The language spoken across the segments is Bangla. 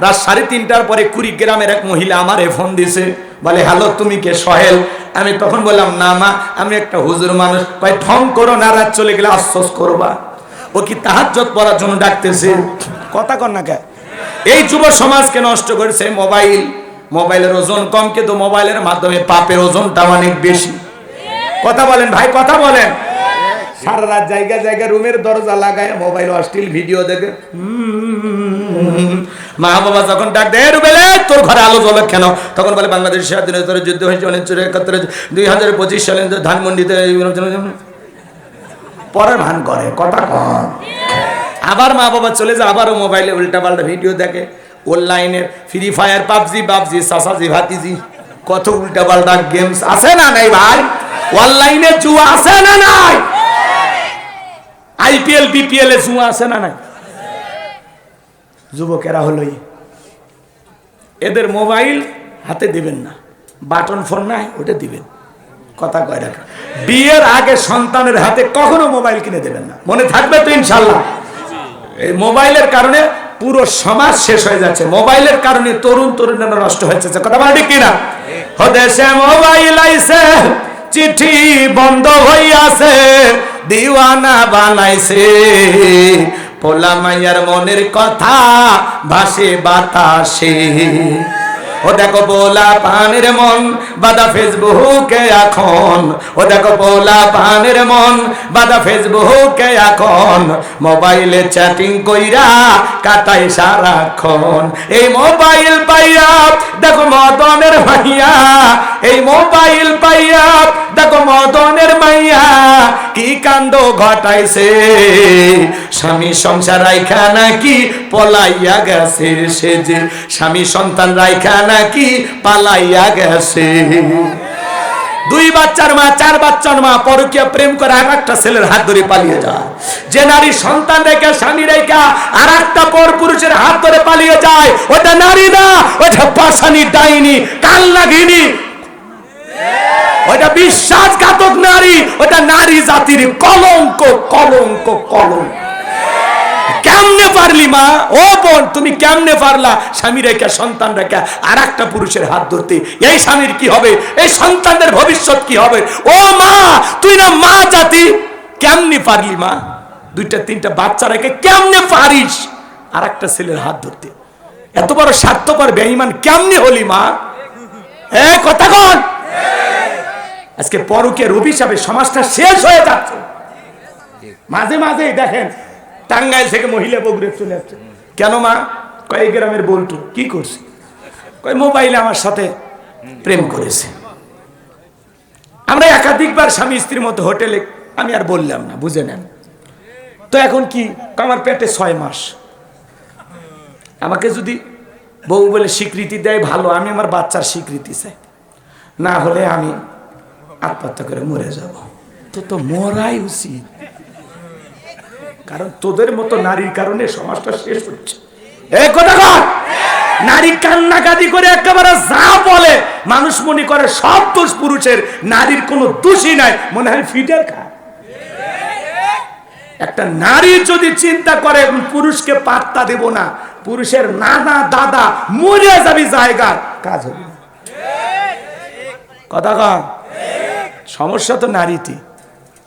রাত সাড়ে তিনটার পরে কুড়িগ্রামের এক মহিলা আমারে ফোন দিছে বলে হ্যালো তুমি কে? সহেল? আমি তখন বললাম না মা আমি একটা হুজুর মানুষ। ভাই ঠং করো না রাত চলে গেলে আশ্বাস করবা। ও কি তাহাজ্জত পড়ার জন্য ডাকতেছে? কথা কর না কে? এই যুব সমাজকে নষ্ট করেছে মোবাইল। মোবাইলের ওজন কম কিন্তু মোবাইলের মাধ্যমে পাপের ওজনটা অনেক বেশি। কথা বলেন ভাই কথা বলেন। সারা রাত জায়গা জায়গা রুমের দরজা লাগায় মোবাইল অশ্লীল ভিডিও দেখে। হুম। মা বাবা যখন ডাক দেয় রুবেলে, তোর ঘরে আলো জ্বলে কেন? তখন বলে, বাংলাদেশ স্বাধীনতার যুদ্ধ হয়েছে উনিশশো একাত্তরে দুই হাজার পঁচিশ সালে ধানমন্ডিতে পরের ভান করে, কথা কন আবার মা বাবা চলে যায়, আবারও মোবাইলে উল্টা পাল্টা ভিডিও দেখে। অনলাইনের ফ্রি ফায়ার পাবজি পাবজি, সাসাজি, ভাতিজি, কত উল্টা পাল্টা গেমস আছে না নাই ভাই? অনলাইনে জুয়া আছে না নাই? আইপিএল বিপিএল এ জুয়া আছে না নাই? যুবকেরা হলোই। এদের মোবাইল হাতে দিবেন না। বাটন ফোন নাই, ওটা দিবেন। কথা কয় রাখা। বিয়ের আগে সন্তানের হাতে কখনো মোবাইল কিনে দেবেন না। মনে থাকবে তো ইনশাল্লাহ। এই মোবাইলের কারণে পুরো সমাজ শেষ হয়ে যাচ্ছে। মোবাইলের কারণে তরুণ তরুণীরা নষ্ট হয়ে যাচ্ছে। কথা বলে কিনা? হদেশে মোবাইল আইছে। চিঠি বন্ধ হইয়াছে দিওয়ানা বানাইছে। পোলা মাইয়ার মনের কথা ভাসে বাতাসে। ও দেখো পোলা পানের মন, বাদা ফেসবুকে এখন। ও দেখো পোলা পানের মন, বাদা ফেসবুকে এখন। মোবাইলে চ্যাটিং কইরা কাটাই সারাক্ষণ। এই মোবাইল পাইয়া, দেখো মদনের মাইয়া। এই মোবাইল পাইয়া, দেখো মদনের মাইয়া। কি কাণ্ড ঘটাইছে? স্বামী সংসার রাইখা নাকি পলাইয়া গেছে সে যে। স্বামী সন্তান রাইখা নাকি পালাইয়া গেছে? দুই বাচ্চার মা, চার বাচ্চার মা পরকীয় প্রেম করে আর একটা ছেলের হাত ধরে পালিয়ে যায়। যে নারী সন্তান রেখে, স্বামী রেখা আর একটা পর পুরুষের হাত ধরে পালিয়ে যায়, ওটা নারী না, ওটা পাশানি ডাইনি কাল নাগিনী ওটা বিশ্বাসঘাতক নারী, ওটা নারী জাতির কলঙ্ক কলঙ্ক কলঙ্ক। কেমনে পারলি মা? ও বোন, তুমি কেমনে পারলা? স্বামী রেখা, সন্তান রেখা আর একটা পুরুষের হাত ধরতে। এই স্বামীর কি হবে? এই সন্তানদের ভবিষ্যৎ কি হবে? ও মা, তুই না মা জাতি। কেমনে পারলি মা? দুইটা, তিনটা বাচ্চা রেখে কেমনে পারিস? আর একটা ছেলের হাত ধরতে। এত বড় স্বার্থপর, বেঈমান কেমনে হলি মা? এ কথা কন। আজকে পরকে অভিশাপে সমাজটা শেষ হয়ে যাচ্ছে। মাঝে মাঝে দেখেন টাঙ্গাইল থেকে মহিলা বগুড়ে চলে যাচ্ছে কেন মা? কয়েক গ্রামের বলটু, কি করছে? কয়, মোবাইলে আমার সাথে প্রেম করেছে। আমরা একাধিকবার স্বামী স্ত্রীর মতো হোটেলে, আমি আর বললাম না, বুঝে নেন। তো এখন কি? আমার পেটে ছয় মাস। আমাকে যদি বউ বলে স্বীকৃতি দেয়, ভালো, আমি আমার বাচ্চার স্বীকৃতি চাই। না হলে আমি আত্মহত্যা করে মরে যাব। তো তো মরাই উচিত। কারণ তোদের মতো নারীর কারণে সমাজটা শেষ হচ্ছে। নারী করে একেবারে যা বলে, মানুষ মনে করে সব দোষ পুরুষের, নারীর কোনো দোষই নাই। মনে হয় ফিটার খা একটা নারী যদি চিন্তা করে, পুরুষকে পাত্তা দেব না, পুরুষের নানা দাদা মরে যাবি জায়গা কাজ হবে কথা সমস্যা তো নারীতে।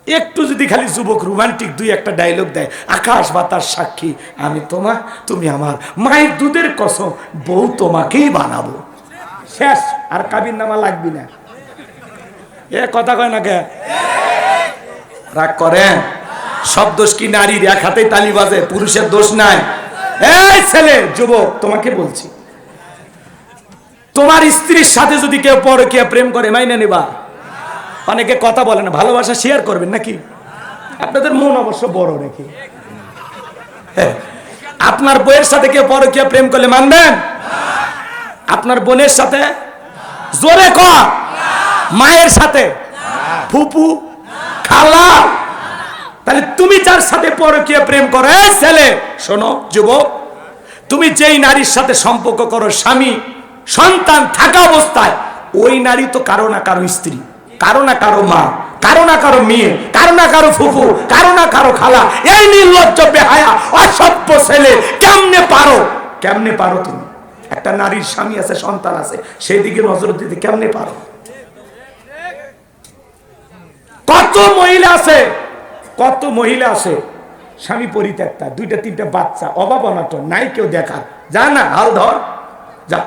একটু যদি খালি যুবক রোমান্টিক দুই একটা ডায়লগ দেয়, আকাশ বাতাস সাক্ষী, আমি তোমার তুমি আমার মায়ের দুধের কসম, বউ তোমাকেই বানাবো। শেষ, আর কাবির নামা লাগবি না। এ কথা কয় না কে? রাগ করেন? সব দোষ কি নারীর? এক হাতেই তালি বাজে, পুরুষের দোষ নাই। এই ছেলে, যুবক, তোমাকে বলছি। তোমার স্ত্রীর সাথে যদি কেউ পরকিয়া প্রেম করে, মাইনে নেবা। অনেকে কথা বলে না, ভালোবাসা শেয়ার করবেন নাকি? আপনাদের মন অবশ্য বড় নাকি? হ্যাঁ। আপনার বইয়ের সাথে কেউ পরকিয়া প্রেম করলে মানবেন? আপনার বোনের সাথে? জোরে ক মায়ের সাথে? ফুপু, খালা। তাহলে তুমি যার সাথে পরকিয়া প্রেম করো ছেলে, শোনো, যুবক, তুমি যেই নারীর সাথে সম্পর্ক করো, স্বামী, সন্তান থাকা অবস্থায়, ওই নারী তো কারও না কারও স্ত্রী। কারও না কারও মা, কারও না কারও মেয়ে, কারও না কারও ফুফু, কারও না কারও খালা, এই নির্লজ্জ, বেহায়া, অসভ্য ছেলে কেমনে পারো? কেমনে পারো তুমি? একটা নারীর স্বামী আছে, সন্তান আছে সেই দিকে নজর দিতে কেমনে পারো? কত মহিলা আছে, কত মহিলা আছে, স্বামী পরিত্যক্তা, দুইটা, তিনটা বাচ্চা, অভাব অনাটন, নাই কেউ দেখার। যা না, হাল ধর, যা।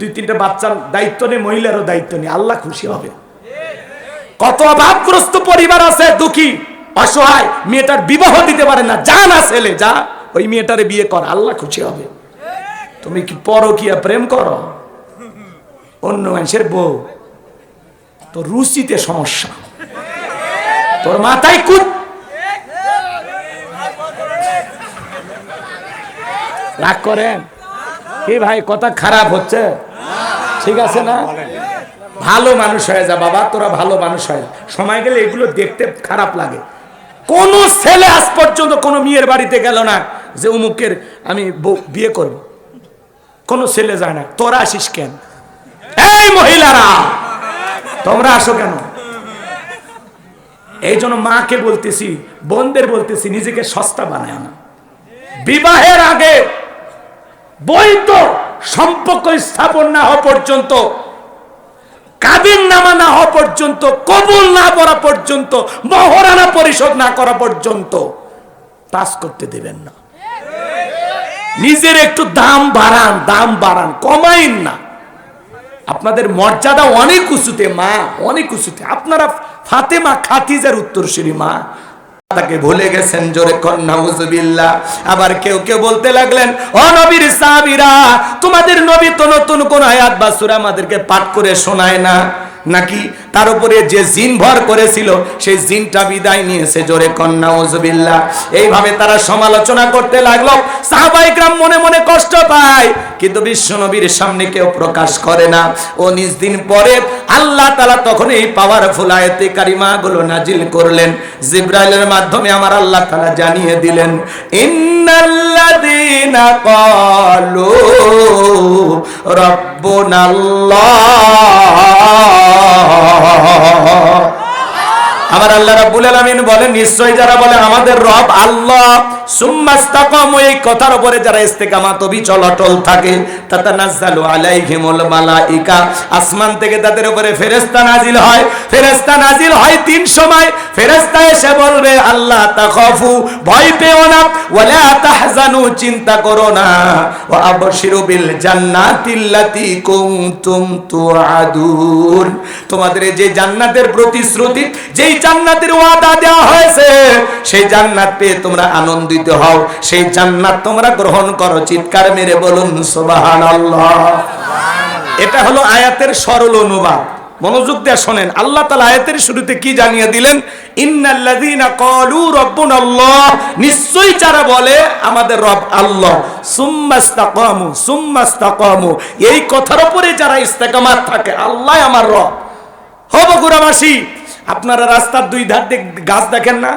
দুই, তিনটা বাচ্চার দায়িত্ব নেই মহিলারও দায়িত্ব নেই আল্লাহ খুশি হবে। কত অভাবগ্রস্ত পরিবার আছে, দুঃখী, অসহায়, মেয়েটার বিবাহ দিতে পারে না। যা না ছেলে, যা, ওই মেয়েটারে বিয়ে কর, আল্লাহ খুশি হবে। তুমি কি পরকিয়া প্রেম করো? অন্য মানুষের বউ। তো রুচিতে সমস্যা। তোর মাথায় কুত রাগ করেন? কি ভাই, কথা খারাপ হচ্ছে? ঠিক আছে না? ভালো মানুষ হয়ে যা, বাবা, তোরা ভালো মানুষ হয়ে। সময় গেলে এগুলো দেখতে খারাপ লাগে। কোন ছেলে আজ পর্যন্ত কোনো মেয়ের বাড়িতে গেল না যে উমুকের আমি বিয়ে করব। কোন ছেলে যায় না। তোরা আসিস কেন? এই মহিলারা! তোমরা আসো কেন? এই জন্য মাকে বলতেছি, বোনদের বলতেছি, নিজেকে সস্তা বানায় না বিবাহের আগে বৈধ সম্পর্ক স্থাপন না হওয়া পর্যন্ত কাবিন নামা না হওয়া পর্যন্ত, কবুল না করা পর্যন্ত মহরানা পরিশোধ না করা পর্যন্ত পাস করতে দেবেন না। নিজের একটু দাম বাড়ান দাম বাড়ান, কমাইন না। আপনাদের মর্যাদা অনেক উঁচুতে, মা, অনেক উঁচুতে। আপনারা ফাতেমা খাতিজার উত্তরসূরি, মা তাকে ভুলে গেছেন জোরে কন্যা আবার কেউ কেউ বলতে লাগলেন, ও নবীর সাবিরা তোমাদের নবী তো নতুন কোন আয়াত বা সূরা আমাদেরকে পাঠ করে শোনায় না। নাকি তার উপরে যে জিন ভর করেছিল, সেই জিনটা বিদায় নিয়েছে জোরে কন্যা ওজবিল্লা এইভাবে তারা সমালোচনা করতে লাগল। সাহাবাইকরাম মনে মনে কষ্ট পায়, কিন্তু বিশ্ব নবীর সামনে কেউ প্রকাশ করে না। ও নিজ দিন পরে আল্লাহ তালা তখন এই পাওয়ারফুল আয়তে কারিমা গুলো নাজিল করলেন। জিব্রাইলের মাধ্যমে আমার আল্লাহ তালা জানিয়ে দিলেন, ইন্নাল্লাযীনা ক্বালু রাব্বুনাল্লাহ আমার আল্লাহ রাব্বুল আলামিন বলেন নিশ্চয় যারা বলে আমাদের রব আল্লাহ সুম্মাস্তাকামু এই কথার উপরে যারা ইস্তেকামাত অবিচল অটল থাকে। তাতানাজ্জালু আলাইহিমুল মালাইকা, আসমান থেকে তাদের উপরে ফেরেশতা নাজিল হয়। ফেরেশতা নাজিল হয় তিন সময়। ফেরেশতা এসে বলবে, আল্লাহ তাখাফু, ভয় পেও না। ওয়ালা তাহজানু, চিন্তা করো না। ওয়া আবশিরু বিল জান্নাতিল্লাতি কুনতুম তুআদুন। তোমাদের যে জান্নাতের প্রতিশ্রুতি, যেই জান্নাতের ওয়াদা দেওয়া হয়েছে। সেই জান্নাত পেয়ে তোমরা আনন্দিত হও। সেই জান্নাত তোমরা গ্রহণ করো। চিৎকার মেরে বলুন, সুবহানাল্লাহ। এটা হলো আয়াতের সরল অনুবাদ। মনোযোগ দিয়ে শোনেন। আল্লাহ তালা আয়াতের শুরুতে কি জানিয়ে দিলেন? ইন্নাল্লাযীনা ক্বালু রাব্বুনাল্লাহ। নিশ্চয়ই যারা বলে, আমাদের রব আল্লাহ। সুম্মাস্তাকামু সুম্মাস্তাকামু এই কথার উপরে যারা ইস্তেকামাত থাকে, আল্লাহ আমার রব। হো বগুড়াবাসী আপনারা রাস্তার দুই ধার দিয়ে গাছ দেখেন না?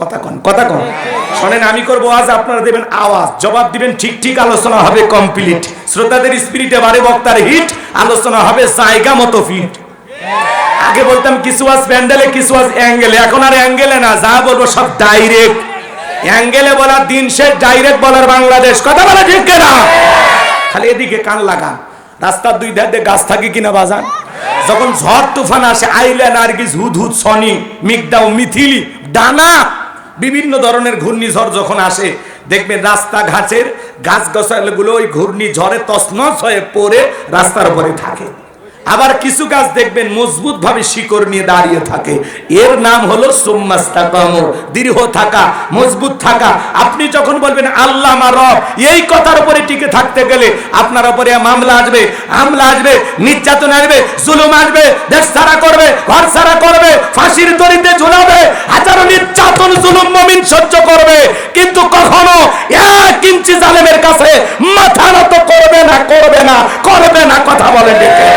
কথা কন কথা কন। শোনেন, আমি করব আজ, আপনারা দেবেন আওয়াজ, জবাব দিবেন ঠিক ঠিক, আলোচনা হবে কমপ্লিট শ্রোতাদের স্পিরিটে বারে বক্তার হিট আলোচনা হবে জায়গা মতো ফিট আগে বলতাম, কিছু আজ প্যান্ডেলে, কিছু আজ অ্যাঙ্গেলে এখন আর অ্যাঙ্গেলে না, যা বলব সব ডাইরেক্ট অ্যাঙ্গেলে বলার দিন সে ডাইরেক্ট বলার বাংলাদেশ। কথা বলে ঠিক না খালি এদিকে কান লাগান। রাস্তার দুই ধার গাছ থাকে কিনা বাজান? যখন ঝড় তুফান আসে আইল্যান্ড নার্গিস হুদ সনি মিগদাও মিথিলি, ডানা, বিভিন্ন ধরনের ঘূর্ণিঝড় যখন আসে, দেখবেন রাস্তা ঘাটের গাছ গছালগুলো ওই ঘূর্ণিঝড়ে তছনছ হয়ে পড়ে রাস্তার উপরে থাকে। আবার কিছু গাছ দেখবেন মজবুত ভাবে শিকড় নিয়ে দাঁড়িয়ে থাকে। এর নাম হলো সুম্মাস্তাকাম। দৃঢ় থাকা, মজবুত থাকা। আপনি যখন বলবেন, আল্লাহ আমার এই কথার উপরে টিকে থাকতে গেলে আপনার উপরে মামলা আসবে, হামলা আসবে, নির্যাতন আসবে, জুলুম আসবে দেশ ছাড়া করবে ঘর ছাড়া করবে, ফাঁসির দড়িতে ঝুলাবে, হাজারো নির্যাতন, জুলুম, মমিন সহ্য করবে। কিন্তু কখনো এক ইঞ্চি জালেমের কাছে মাথা নত করবে না করবে না করবে না, কথা বলে ডেকে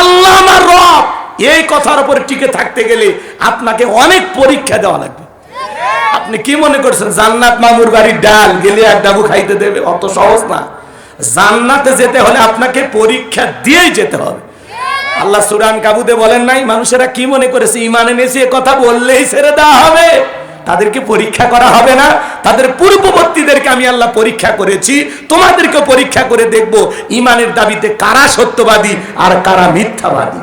আল্লাহ আমার রব এই কথার উপরে টিকে থাকতে গেলে আপনাকে অনেক পরীক্ষা দেওয়া লাগবে। আপনি কি মনে করছেন, জান্নাত মামুর বাড়ির ডাল গেলে এক ডাবু খাইতে দেবে? অত সহজ না। জান্নাতে যেতে হলে আপনাকে পরীক্ষা দিয়েই যেতে হবে। আল্লাহ সুরান কাবুতে বলেন নাই, মানুষেরা কি মনে করেছে ইমানে নেছে এ কথা বললেই ছেড়ে দেওয়া হবে। তাদেরকে পরীক্ষা করা হবে না। তাদের পূর্ববর্তীদেরকে আমি আল্লাহ পরীক্ষা করেছি। তোমাদেরকে পরীক্ষা করে দেখব ইমানের দাবিতে কারা সত্যবাদী আর কারা মিথ্যাবাদী।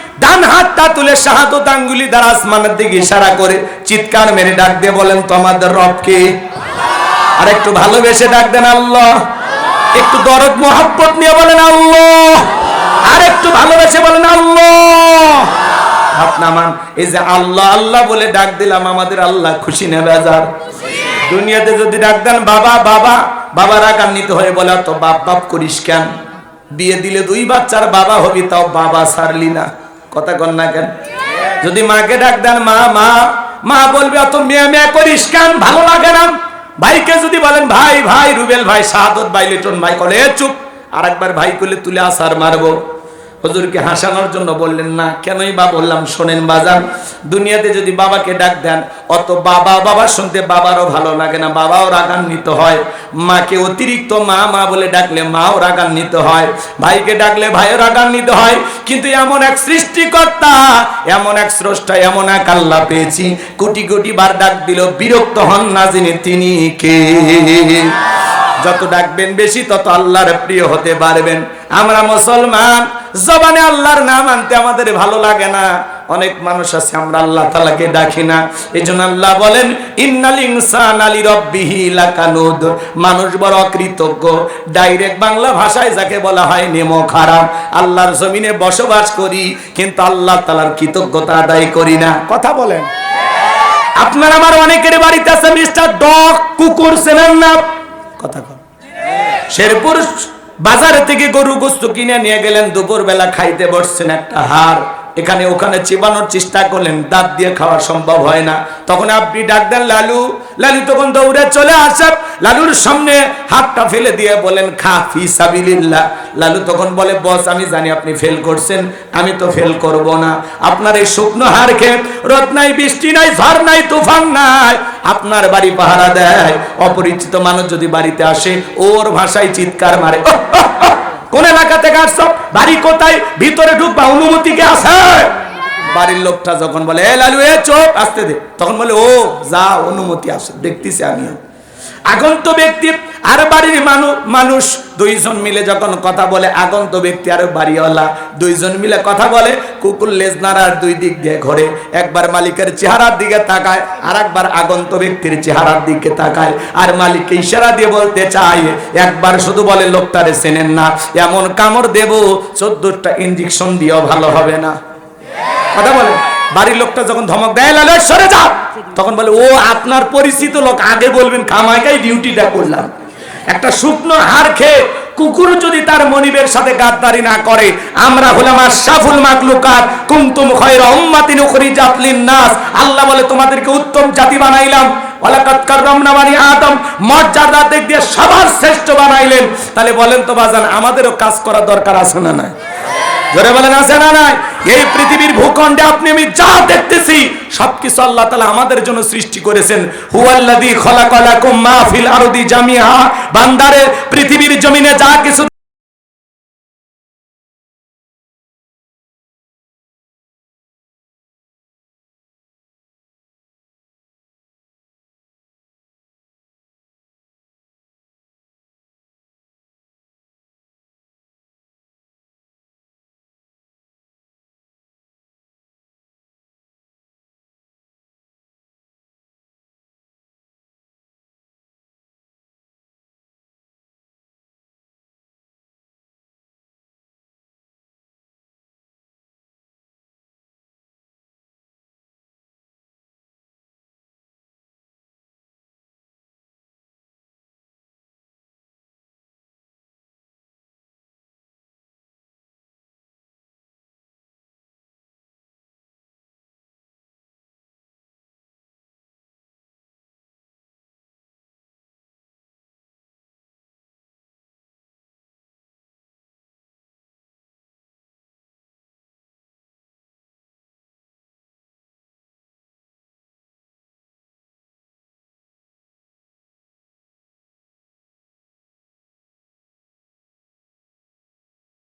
ডান হাতটা তুলে শাহাদত আঙ্গুলি দ্বারা আসমানের দিকে ইশারা করে চিৎকার মেরে ডাক দিয়ে বলেন তো আমাদের রবকে আর একটু ভালোবেসে ডাক দেন, আল্লাহ। একটু দরদ, মোহাব্বত নিয়ে বলেন, আল্লাহ। আর একটু ভালোবেসে বলেন, আল্লাহ। হাত নামান এই যে আল্লাহ আল্লাহ বলে ডাক দিলাম, আমাদের আল্লাহ খুশি নেবে যার দুনিয়াতে যদি ডাক দেন, বাবা বাবা। বাবা রাগান্বিত হয়ে বলে তো বাপ বাপ করিস কেন? বিয়ে দিলে দুই বাচ্চার বাবা হবি, তাও বাবা সারলি না। কথা কন না কেন? যদি মাকে ডাক দেন, মা মা মা বলবে, অত মেয়ে মেয়ে করিস কেন? ভালো লাগে না। ভাইকে যদি বলেন, ভাই ভাই, রুবেল ভাই শাহাদত ভাই, লিটন ভাই, কলে চুপ। আর একবার ভাই করলে তুলে আসার মারবো। হুজুরকে হাসানোর জন্য বললেন, না, কেনই বা বললাম, শোনেন বাজান, দুনিয়াতে যদি বাবাকে ডাক দেন, অত বাবা বাবা শুনতে বাবারও ভালো লাগে না, বাবাও রাগান্বিত হয়। মাকে অতিরিক্ত মা মা বলে ডাকলে মাও রাগান্বিত হয়, ভাইকে ডাকলে ভাইও রাগান্বিত হয়। কিন্তু এমন এক সৃষ্টিকর্তা, এমন এক স্রষ্টা, এমন এক আল্লাহ পেয়েছি। কোটি কোটি বার ডাক দিল, বিরক্ত হন না যিনি, তিনি কে? যত ডাকবেন বেশি, তত আল্লাহর প্রিয় হতে পারবেন। আমরা মুসলমান জবানে আল্লাহর নাম আনতে আমাদের ভালো লাগে না। অনেক মানুষ আছে, আমরা আল্লাহ তালাকে ডাকি না। এই জন্য আল্লাহ বলেন, ইন্নাল ইনসান আলী রব্বিহি লাকানুদ। মানুষ বড় অকৃতজ্ঞ। ডাইরেক্ট বাংলা ভাষায় যাকে বলা হয়, নেমো খারাপ। আল্লাহর জমিনে বসবাস করি, কিন্তু আল্লাহ তালার কৃতজ্ঞতা আদায় করি না। কথা বলেন। আপনার আমার অনেকের বাড়িতে আছে, মিস্টার ডগ কুকুর, চেনেন না? কথা শেরপুর বাজার থেকে গরু গোস্ত কিনে নিয়ে গেলেন দুপুর বেলা খাইতে বসছেন একটা হাড়। এখানে ওখানে চিবানোর চেষ্টা করলেন দাঁত দিয়ে খাওয়া সম্ভব হয় না। তখন আপনি ডাক দেন লালু। লালু তখন দৌড়ে চলে আসেন লালুর সামনে হাতটা ফেলে দিয়ে বলেন খা ফি সাবিলিল্লাহ। লালু তখন বলে বস আমি জানি আপনি ফেল করছেন। আমি তো ফেল করব না। আপনার এই শুকনো হাড় খেয়ে রোদ নাই বৃষ্টি নাই ঝড় নাই তুফান নাই। আপনার বাড়ি পাহারা দেয়। অপরিচিত মানুষ যদি বাড়িতে আসে ওর ভাষায় চিৎকার মারে। "ওহ, ওহ, ওহ, কোন এলাকা থেকে আসছো বাড়ি কোথায়? ভিতরে ঢুকবা, অনুমতি কে আছে? বাড়ির লোকটা যখন বলে, এ লালু, এ চোখ আসতে দে। তখন বলে, ও, যা, অনুমতি আসে দেখতেছি আমিও। আগন্ত ব্যক্তি আর বাড়ির মানুষ মানুষ দুইজন মিলে যখন কথা বলে, আগন্ত ব্যক্তি আর বাড়িওয়ালা দুইজন মিলে কথা বলে, কুকুর, লেজ, নাড়ার দুই দিক দিয়ে ঘোরে। একবার মালিকের চেহারার দিকে তাকায় আর একবার আগন্ত ব্যক্তির চেহারার দিকে তাকায়। আর মালিককে ইশারা দিয়ে বলতে চায়, একবার শুধু বলে, লোকটারে চেনেন না, এমন কামড় দেব, চোদ্দটা ইঞ্জেকশন দিয়েও ভালো হবে না। কথা বলে। বাড়ির লোকটা যখন ধমক দেয়, লালে সরে যাও তখন বলে, ও, আপনার পরিচিত লোক আগে বলবেন খামাইকাই ডিউটিটা করলাম। একটা শুকনো হাড় খেয়ে কুকুর যদি তার মনিবের সাথে গাদ্দারি না করে, আমরা হলাম আশরাফুল মাকলুকাত, কুনতুম খায়রা উম্মাতিন উখরিজাত লিন-নাস। আল্লাহ বলে, তোমাদেরকে উত্তম জাতি বানাইলাম। মর্যাদা দিক দিয়ে সবার শ্রেষ্ঠ বানাইলেন। তাহলে বলেন তো, বাজান, আমাদেরও কাজ করা দরকার আছে না নাই? জোরে বলেন, আছে না নাই? এই পৃথিবীর ভূখণ্ডে আপনি, আমি যা দেখতেছি, সবকিছু আল্লাহ তাআলা আমাদের জন্য সৃষ্টি করেছেন। হুয়াল্লাযী খালাকালাকুম মা ফিল আরদি জামিআ। বান্দারে, পৃথিবীর জমিনে যা কিছু